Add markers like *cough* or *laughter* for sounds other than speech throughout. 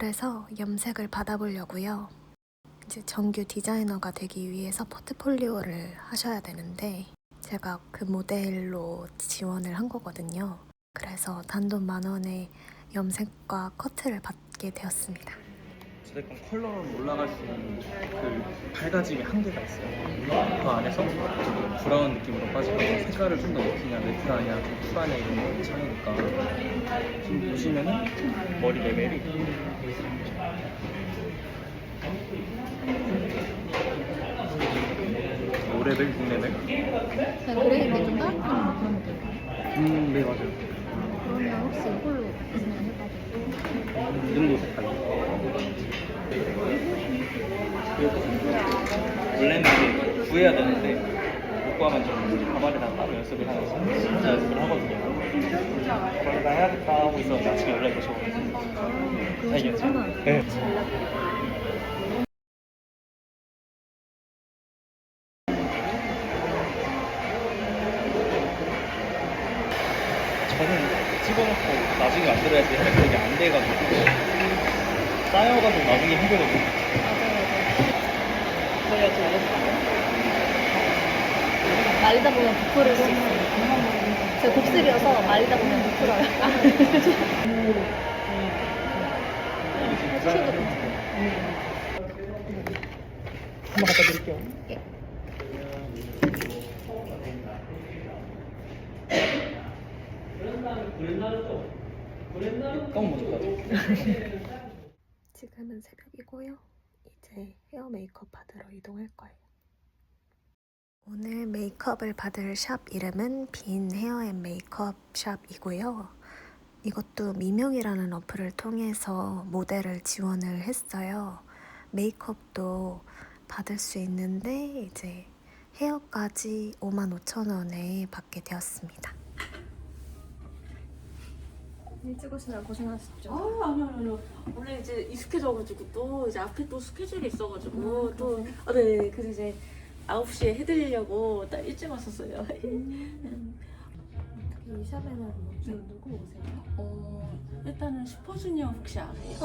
그래서 염색을 받아보려고요. 이제 정규 디자이너가 되기 위해서 포트폴리오를 하셔야 되는데 제가 그 모델로 지원을 한 거거든요. 그래서 단돈 만 원에 염색과 커트를 받게 되었습니다. 어쨌든 컬러로 올라갈 수 있는 그 밝아짐의 한계가 있어요. 그 안에서 좀 브라운 느낌으로 빠지고 색깔을 좀 더 입히냐 매트하냐 좀 쿨하냐 이런 거 차이니까 지금 보시면은 머리 레벨이 오 레벨, 6 레벨. 그냥 그레이인데 좀 따뜻한 그런 느낌. 음, 네 맞아요. 그러면 혹시 이걸로 해봐도 이 정도 색깔. 원래는 구해야 되는데 못 구하면 좀 가발이랑 따로 연습을 하면서 진짜 연습을 하거든요. 그걸 다 해야겠다 하고 있었는데 아침에 연락이 오셔가지고 알겠죠? 네. 나중에 만들어야지 하는데 이게 안 돼가지고 쌓여가지고 나중에 힘들거든요. 저희가 좀 어렵다. 말리다 보면 부풀을 수 있어요. 제가 곱슬이어서 말리다 보면 부풀어요. 한번 갖다 드릴게요. 껌 먼저 가져올게요. *laughs* 지금은 새벽이고요. 이제 헤어 메이크업 받으러 이동할 거예요. 오늘 메이크업을 받을 샵 이름은 빈 헤어 앤 메이크업 샵이고요. 이것도 미명이라는 어플을 통해서 모델을 지원을 했어요. 메이크업도 받을 수 있는데 이제 헤어까지 55,000원에 받게 되었습니다. 일찍 오시느라 고생하셨죠? 아 아니요 아니요 원래 이제 익숙해져가지고 또 이제 앞에 또 스케줄이 있어가지고 또 아, 네 그래서 이제 9시에 해드리려고 딱 일찍 왔었어요 이 샵에는 뭐 주- 누구 오세요? 어 일단은 슈퍼주니어 혹시 아세요?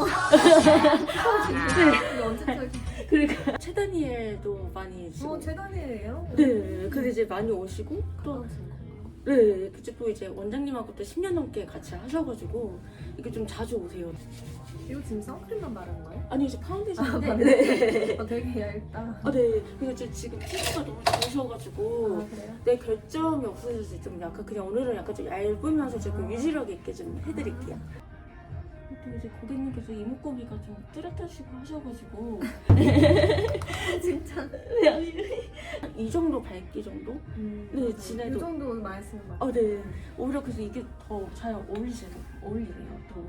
네. 언제까지? 그러니까 최다니엘도 많이 지금 어, 재단이에요? 네 근데 이제 많이 오시고 또 네, 그치 또 이제 원장님하고 또 10년 넘게 같이 하셔가지고 이게 좀 자주 오세요. 이거 지금 선크림만 바른 거예요? 아니 이제 파운데이션인데. 아, 네. 어, 되게 얇다. 아, 네. 근데 이제 지금 피부가 너무 좋으셔가지고 아, 그래요? 내 결점이 없어져서 좀 약간 그냥 오늘은 약간 좀 얇으면서 조금 유지력 있게 좀 해드릴게요. 또 이제 고객님께서 이목구비가 좀 뚜렷하시고 하셔가지고 *laughs* 진짜. 이 정도 밝기 정도? 음, 네, 맞아요. 진해도. 이 정도 많이 쓰는 거 같아요. 아, 네. 오히려 그래서 이게 더 잘 어울리세요. 어울리네요, 또.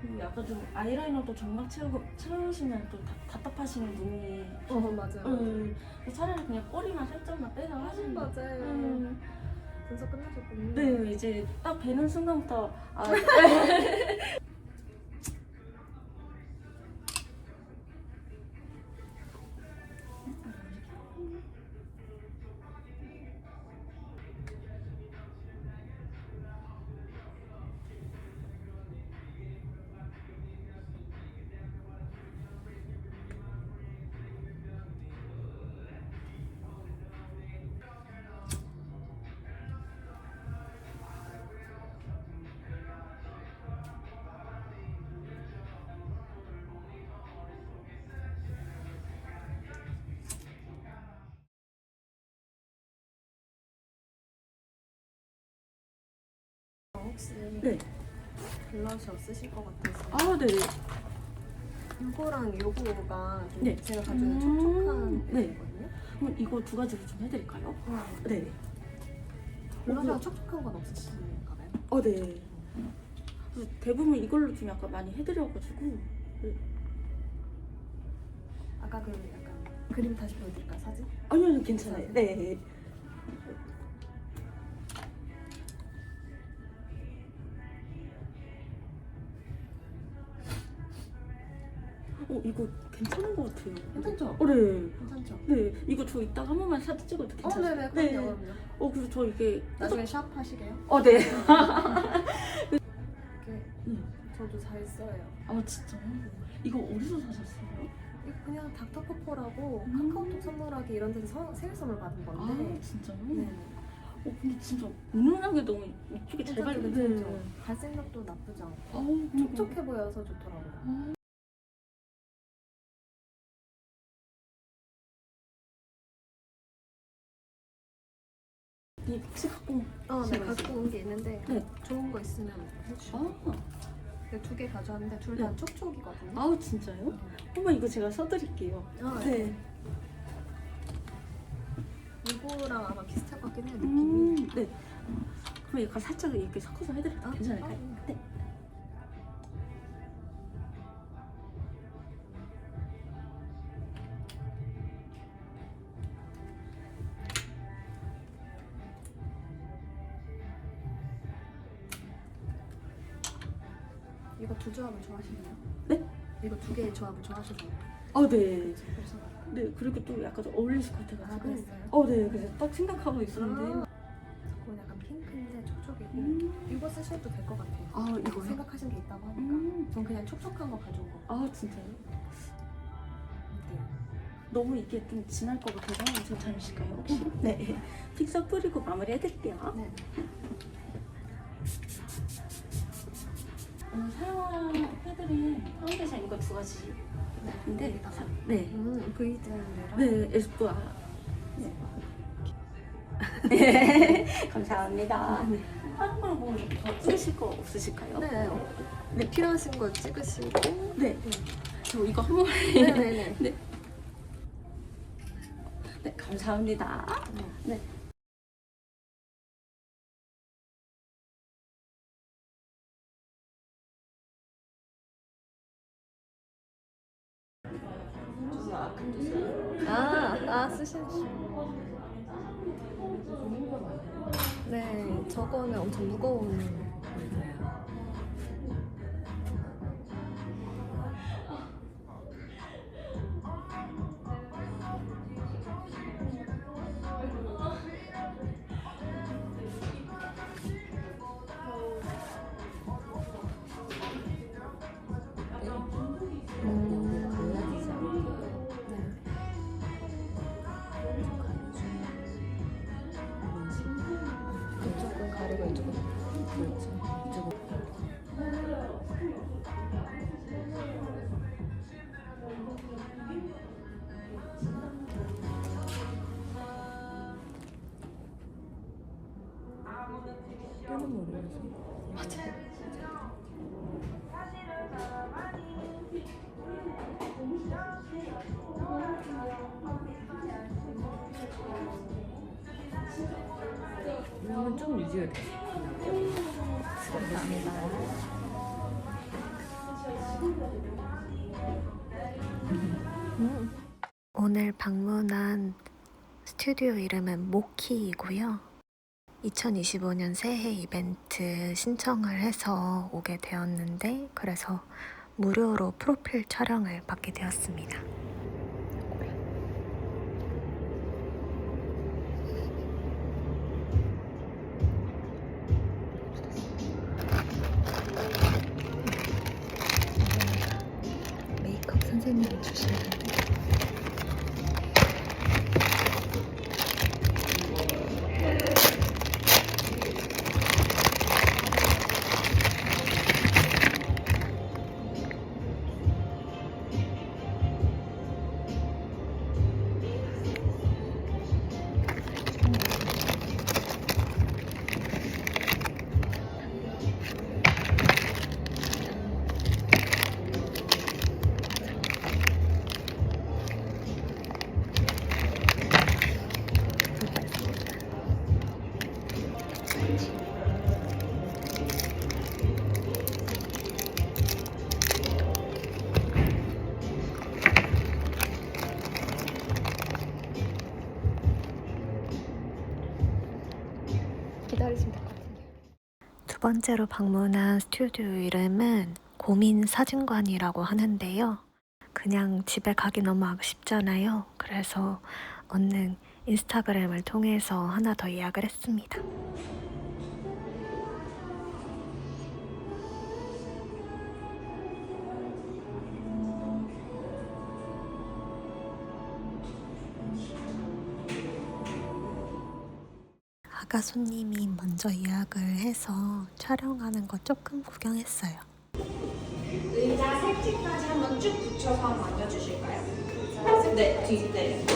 그리고 약간 좀 아이라이너도 점막 채우고, 채우시면 또 답- 답답하시는 분이. 어, 맞아요. 음, 차라리 그냥 꼬리만 살짝만 빼서 하시는 거. 맞아요. 음, 진짜 끝나셨군요. 네, 이제 딱 뵈는 순간부터, 아, *laughs* 혹시 네. 블러셔 쓰실 것 같아서 아, 네. 이거랑 요거가 좀 네. 제가 가지고 음, 촉촉한 네. 애거든요. 그럼 이거 두 가지로 좀 해드릴까요? 네. 블러셔 가 촉촉한 건 없으신가 봐요? 어, 네. 그래서 대부분 이걸로 좀 약간 많이 해드려가지고. 아까 그 약간 그림 다시 보여드릴까 요 사진? 아니요, 아니요, 괜찮아요. 네. 어, 이거 괜찮은 것 같아요. 괜찮죠? 어, 네. 괜찮죠? 네, 이거 저 이따가 한 번만 사진 찍어도 어, 괜찮아요? 네네, 네. 그럼요, 그럼요. 어, 그래서 저 이게. 나중에 샵 하시게요? 어, 네. *laughs* 이렇게 저도 잘 써요. 아 진짜요? 이거 어디서 사셨어요? 이거 그냥 닥터코코라고 음. 카카오톡 선물하기 이런 데서 선- 생일 선물 받은 건데. 아 진짜요? 네. 어 근데 진짜 은은하게 너무 이쪽에 잘 괜찮죠, 발리네. 괜찮죠. 발색력도 나쁘지 않고 아우 촉촉해 보여서 좋더라고요. 어, 네, 갖고 온 게 있는데 네. 좋은 거 있으면 해주세요. 아, 두개 가져왔는데 둘 다 네. 촉촉이거든요. 아우 진짜요? 어머 이거 제가 써드릴게요. 아, 네. 이거랑 아마 비슷할 것 같긴 해요, 음, 느낌이. 네. 그럼 이거 살짝 이렇게 섞어서 해드릴게요. 아, 괜찮을까요? 아, 네. 이거 두 조합을 좋아하시나요? 네? 이거 두 개의 조합을 좋아하시나요? 어, 네. 그래서 네, 그리고 또 약간 좀 어울리실 것 같아가지고. 아, 그랬어요? 어, 네. 그래서 딱 생각하고 있었는데. 그건 약간 핑크인데 촉촉이고 음. 이거 쓰셔도 될 것 같아요. 아, 이거요? 생각하신 게 있다고 하니까 음. 전 그냥 촉촉한 거 가져온 거. 아, 진짜요? 어때요? 너무 이게 좀 진할 것 같아서 저 잠시까요 혹시? 네. 픽서 뿌리고 마무리 해드릴게요. 네. 오늘 사용해드린 파운데이션 이거 두 가지. 인데, 여기다가. 네. 음, 브이즈랑 네, 에스쁘아. 네. *laughs* 감사합니다. 네. 다른 걸뭐더 찍으실 거 없으실까요? 네. 네, 필요하신 거 찍으시고. 네. 저 이거 한 번. 네네네. *laughs* 네. 네, 감사합니다. 네. 네, 저거는 엄청 무거운 뼈는 모르겠어. 맞아요. 이건 좀 유지가 돼. 감사합니다. 오늘 방문한 스튜디오 이름은 모키이고요. 2025년 새해 이벤트 신청을 해서 오게 되었는데 그래서 무료로 프로필 촬영을 받게 되었습니다. 메이크업 선생님이 주시 기다리시면 될 것 같은데. 두 번째로 방문한 스튜디오 이름은 고민 사진관이라고 하는데요. 그냥 집에 가기 너무 아쉽잖아요. 그래서 얼른 인스타그램을 통해서 하나 더 예약을 했습니다. 아까 손님이 먼저 예약을 해서 촬영하는 거 조금 구경했어요. 의자 색지까지 한번 쭉 붙여서 한번 앉아주실까요? 네, 뒤, 네.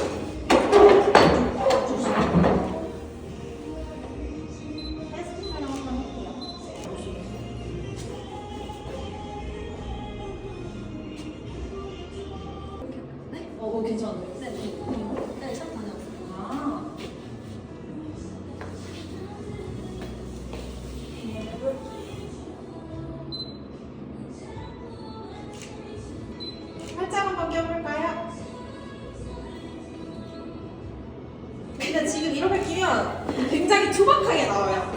이렇게 끼면 굉장히 투박하게 나와요.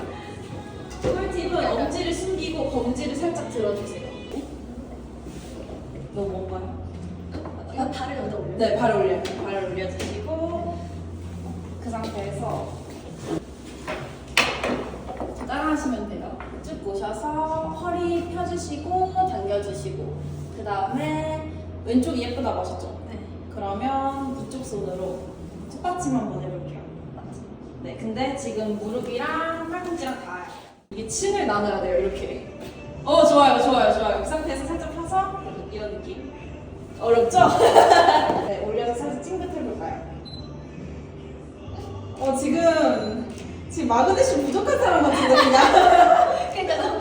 꿀팁은 엄지를 숨기고 검지를 살짝 들어주세요. 너 뭔가요? 아, 발을 여기다 올려. 네, 발 올려. 발을 올려주시고 그 상태에서 따라하시면 돼요. 쭉 모셔서 허리 펴주시고 당겨주시고 그 다음에 왼쪽이 예쁘다고 하셨죠? 네. 그러면 이쪽 손으로 뒷받침 한번 해볼게요. 네, 근데 지금 무릎이랑 팔꿈치랑 다 이게 층을 나눠야 돼요, 이렇게. 어, 좋아요, 좋아요, 좋아요. 이 상태에서 살짝 펴서 이런 느낌. 어렵죠? *laughs* 네, 올려서 살짝 찡긋해볼까요? 어, 지금, 지금 마그네슘 부족한 사람 같은데, 그냥? 그러니까 너무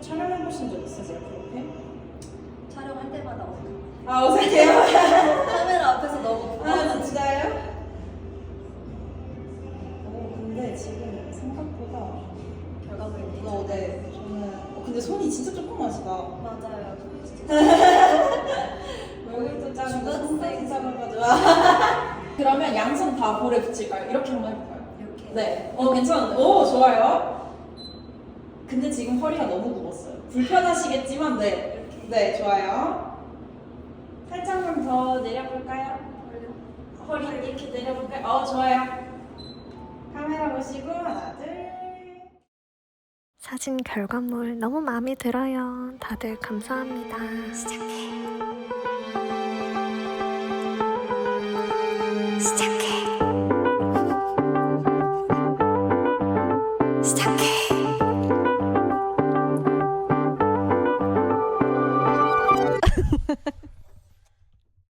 촬영해보신 적 있으세요, 그렇게? 촬영할 때마다 어색해. 아, 어색해요? *laughs* 맞아요. 여기도 작은 중학생. 손까지 작아가지고. 그러면 양손 다 볼에 붙일까요? 이렇게 한번 해볼까요? 이렇게. 네. 어, 괜찮은데? 오, 좋아요. 근데 지금 허리가 너무 굽었어요. 불편하시겠지만, 네. 네, 좋아요. 살짝만 더 내려볼까요? 허리 이렇게 내려볼까요? 어, 좋아요. 카메라 보시고, 하나, 둘. 사진 결과물 너무 마음에 들어요. 다들 감사합니다. 시작해. 시작해.